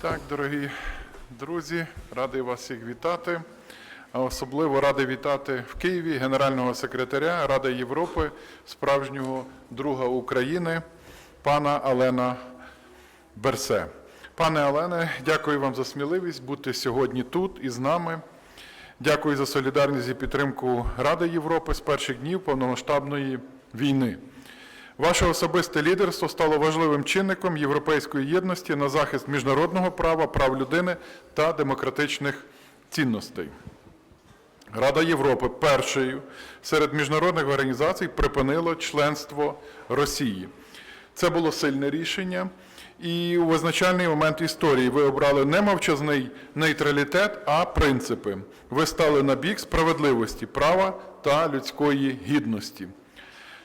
Так, дорогі друзі, радий вас всіх вітати. А особливо радий вітати в Києві генерального секретаря Ради Європи, справжнього друга України, пана Алена Берсе. Пане Олене, дякую вам за сміливість бути сьогодні тут і з нами. Дякую за солідарність і підтримку Ради Європи з перших днів повномасштабної війни. Ваше особисте лідерство стало важливим чинником європейської єдності на захист міжнародного права, прав людини та демократичних цінностей. Рада Європи першою серед міжнародних організацій припинила членство Росії. Це було сильне рішення, і у визначальний момент історії ви обрали не мовчазний нейтралітет, а принципи. Ви стали на бік справедливості, права та людської гідності.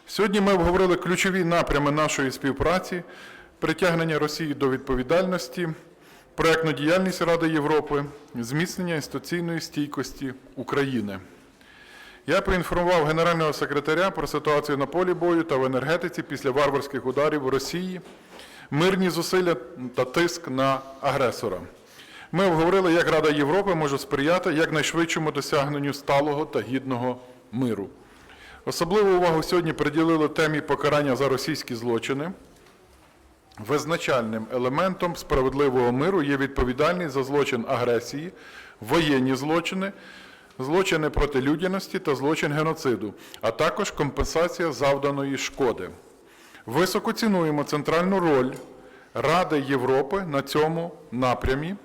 Сьогодні ми обговорили ключові напрями нашої співпраці, притягнення Росії до відповідальності, проектну діяльність Ради Європи, зміцнення інституційної стійкості України. Я проінформував генерального секретаря про ситуацію на полі бою та в енергетиці після варварських ударів Росії, мирні зусилля та тиск на агресора. Ми обговорили, як Рада Європи може сприяти якнайшвидшому досягненню сталого та гідного миру. Особливу увагу сьогодні приділили темі покарання за російські злочини. Визначальним елементом справедливого миру є відповідальність за злочин агресії, воєнні злочини, злочини проти людяності та злочин геноциду, а також компенсація завданої шкоди. Високо цінуємо центральну роль Ради Європи на цьому напрямі.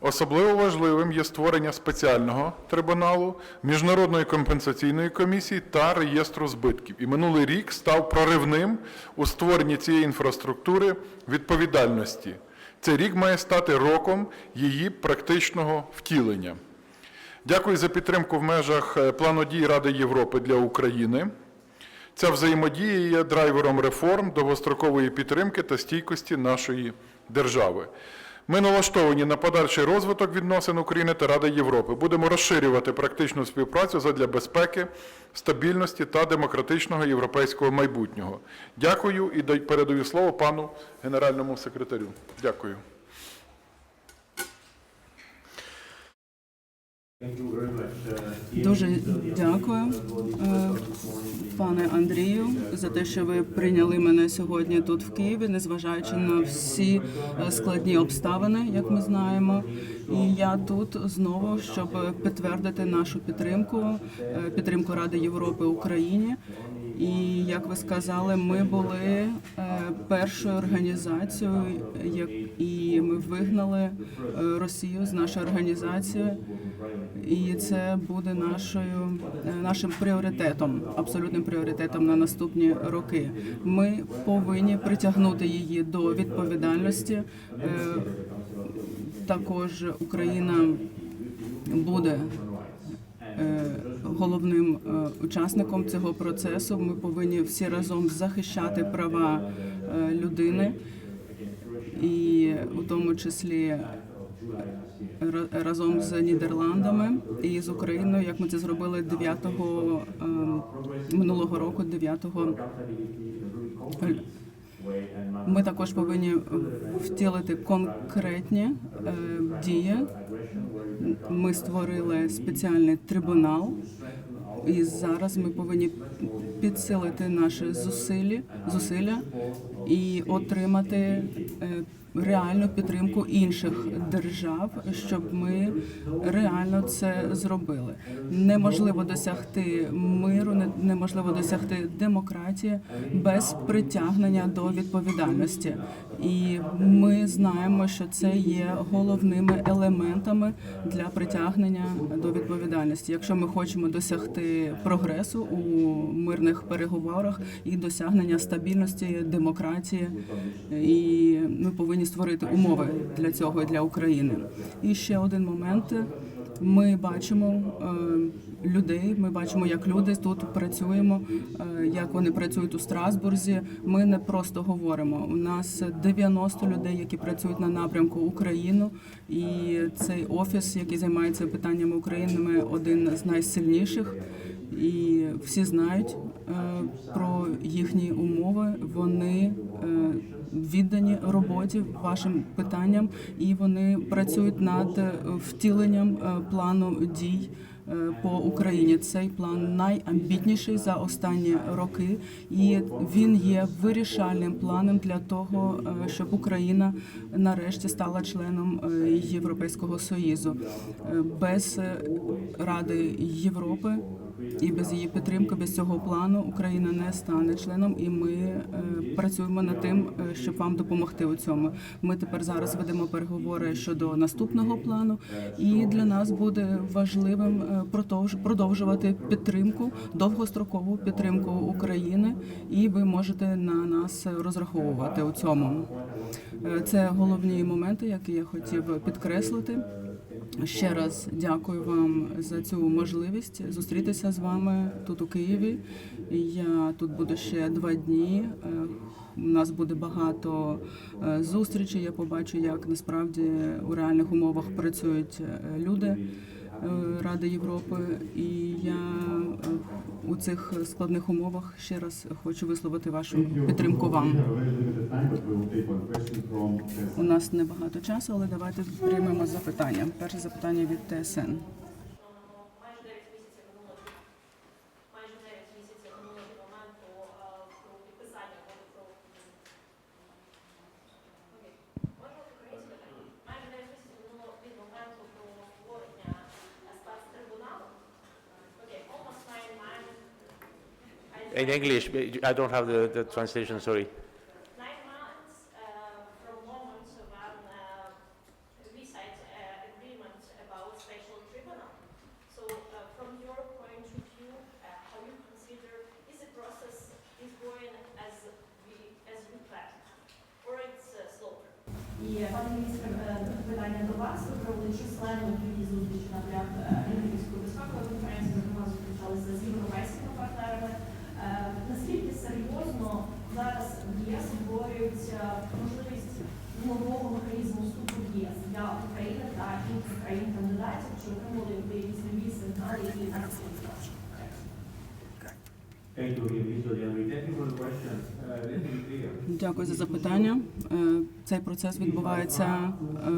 Особливо важливим є створення спеціального трибуналу, міжнародної компенсаційної комісії та реєстру збитків. І минулий рік став проривним у створенні цієї інфраструктури відповідальності. Цей рік має стати роком її практичного втілення. Дякую за підтримку в межах е, плану дій Ради Європи для України. Ця взаємодія є драйвером реформ, довгострокової підтримки та стійкості нашої держави. Ми налаштовані на подальший розвиток відносин України та Ради Європи. Будемо розширювати практичну співпрацю задля безпеки, стабільності та демократичного європейського майбутнього. Дякую і передаю слово пану генеральному секретарю. Дякую. Дуже дякую, е, пане Андрію, за те, що ви прийняли мене сьогодні тут в Києві, незважаючи на всі е, складні обставини, як ми знаємо. І я тут знову, щоб підтвердити нашу підтримку, е, підтримку Ради Європи Україні. І як ви сказали, ми були першою організацією, як і ми вигнали е, Росію з нашої організації. І це буде нашою е, нашим пріоритетом, абсолютним пріоритетом на наступні роки. Ми повинні притягнути її до відповідальності. Е, Також Україна буде головним е, учасником цього процесу. Ми повинні всі разом захищати права е, людини, і у тому числі разом з Нідерландами і з Україною, як ми це зробили 9 е, минулого року, 9 л- ми також повинні втілити конкретні е, дії. Ми створили спеціальний трибунал, і зараз ми повинні підсилити наші зусилля, зусилля і отримати е, реальну підтримку інших держав, щоб ми реально це зробили. Неможливо досягти миру, неможливо досягти демократії без притягнення до відповідальності. І ми знаємо, що це є головними елементами для притягнення до відповідальності. Якщо ми хочемо досягти прогресу у мирних переговорах і досягнення стабільності, демократії, і ми повинні створити умови для цього і для України. І ще один момент. Ми бачимо е, людей. Ми бачимо, як люди тут працюємо, е, як вони працюють у Страсбурзі. Ми не просто говоримо. У нас 90 людей, які працюють на напрямку Україну, і цей офіс, який займається питаннями України, один з найсильніших. І всі знають е, про їхні умови. Вони е, віддані роботі вашим питанням, і вони працюють над е, втіленням плану дій. По Україні цей план найамбітніший за останні роки, і він є вирішальним планом для того, щоб Україна нарешті стала членом Європейського союзу. Без Ради Європи і без її підтримки, без цього плану Україна не стане членом, і ми е, працюємо над тим, е, щоб вам допомогти у цьому. Ми тепер зараз ведемо переговори щодо наступного плану, і для нас буде важливим е, продовж- продовжувати підтримку, довгострокову підтримку України, і ви можете на нас розраховувати у цьому. Е, Це головні моменти, які я хотів підкреслити. Ще раз дякую вам за цю можливість зустрітися з вами тут у Києві. Я тут буду ще два дні. Е, У нас буде багато е, зустрічей. Я побачу, як насправді у реальних умовах працюють е, люди Ради Європи. І я е, у цих складних умовах ще раз хочу висловити вашу підтримку вам. У нас небагато часу, але давайте приймемо запитання. Перше запитання від ТСН. In English, I don't have the, the translation, sorry. Nine months uh, from moment when uh, we signed uh, agreement about special tribunal. So uh, from your point of view, uh, how you consider is the process is going as we as you planned, or it's uh, slower? І пане міністре, е, питання до вас. Ви провели численні дві зустрічі на порядку Олімпійської Дякую за запитання. Е, Цей процес відбувається е,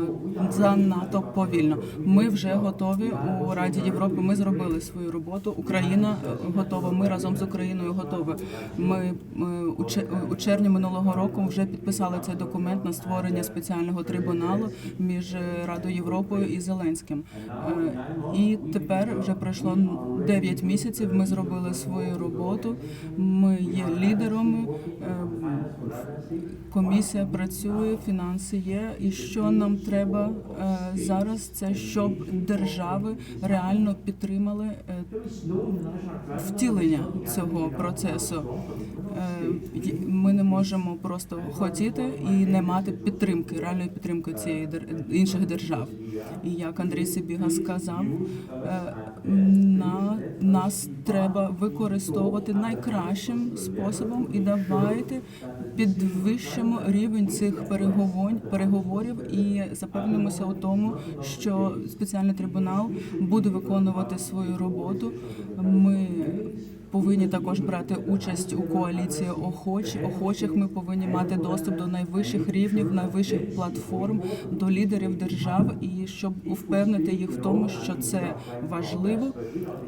занадто повільно. Ми вже готові у Раді Європи. Ми зробили свою роботу. Україна е, готова. Ми разом з Україною готові. Ми е, у чер- у червні минулого року вже підписали цей документ на створення спеціального трибуналу між е, Радою Європою і Зеленським. Е, І тепер вже пройшло 9 місяців. Ми зробили свою роботу. Ми є лідерами. е, Комісія працює, фінанси є. І що нам треба е, зараз, це щоб держави реально підтримали е, втілення цього процесу. Е, Ми не можемо просто хотіти і не мати підтримки, реальної підтримки цієї інших держав. І як Андрій Сибіга сказав, е, на нас треба використовувати найкращим способом і давайте підвищимо рівень цих переговорів, переговорів і запевнимося у тому, що спеціальний трибунал буде виконувати свою роботу. Ми повинні також брати участь у коаліції охоч, охочих. Ми повинні мати доступ до найвищих рівнів, найвищих платформ, до лідерів держав, і щоб впевнити їх в тому, що це важливо.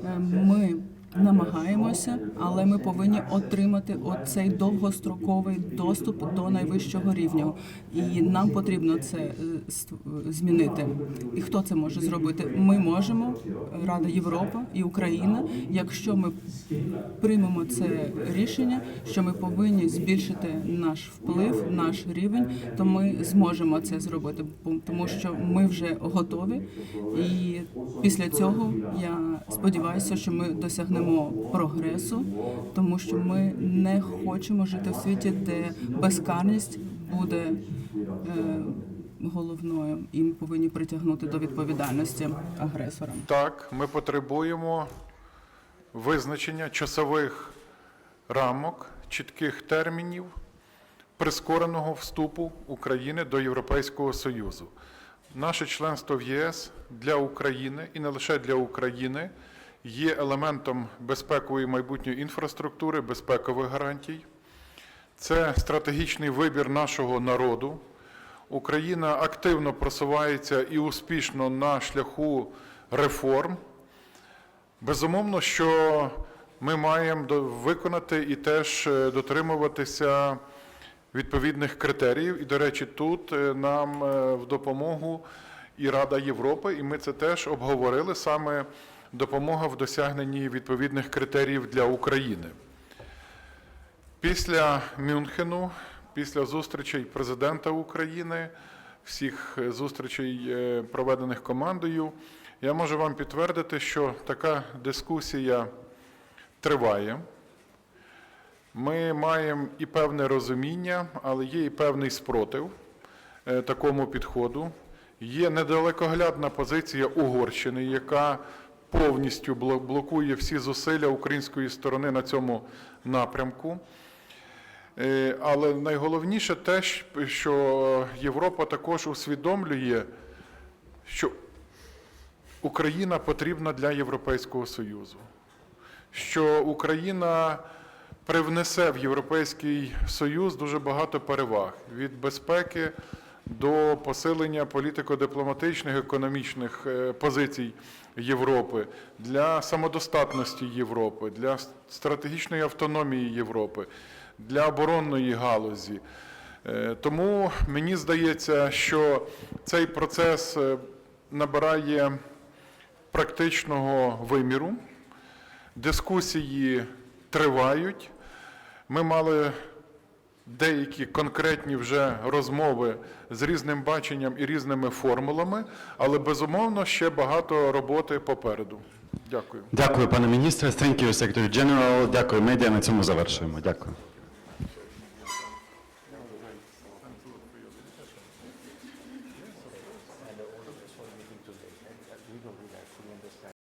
Е, Ми намагаємося, але ми повинні отримати оцей довгостроковий доступ до найвищого рівня, і нам потрібно це е, змінити. І хто це може зробити? Ми можемо, Рада Європа і Україна. Якщо ми приймемо це рішення, що ми повинні збільшити наш вплив, наш рівень, то ми зможемо це зробити, тому що ми вже готові. І після цього я сподіваюся, що ми досягнемо прогресу, тому що ми не хочемо жити в світі, де безкарність буде. е, Головною і ми повинні притягнути до відповідальності агресора. Так, ми потребуємо визначення часових рамок, чітких термінів прискореного вступу України до Європейського Союзу. Наше членство в ЄС для України і не лише для України є елементом безпекової майбутньої інфраструктури, безпекових гарантій. Це стратегічний вибір нашого народу. Україна активно просувається і успішно на шляху реформ. Безумовно, що ми маємо виконати і теж е, дотримуватися відповідних критеріїв. І, до речі, тут е, нам е, в допомогу і Рада Європи, і ми це теж обговорили саме допомога в досягненні відповідних критеріїв для України. Після Мюнхену, після зустрічей президента України, всіх зустрічей, е, проведених командою, я можу вам підтвердити, що така дискусія триває. Ми маємо і певне розуміння, але є і певний спротив е, такому підходу. Є недалекоглядна позиція Угорщини, яка повністю блокує всі зусилля української сторони на цьому напрямку. Е, Але найголовніше те, що Європа також усвідомлює, що Україна потрібна для Європейського Союзу, що Україна привнесе в Європейський Союз дуже багато переваг від безпеки до посилення політико-дипломатичних економічних е, позицій Європи, для самодостатності Європи, для стратегічної автономії Європи, для оборонної галузі. Е, Тому мені здається, що цей процес е, набирає практичного виміру. Дискусії тривають. Ми мали деякі конкретні вже розмови з різним баченням і різними формулами, але безумовно ще багато роботи попереду. Дякую. Дякую, пане міністре. Thank you, Secretary General. Дякую, медіа. На цьому завершуємо. Дякую.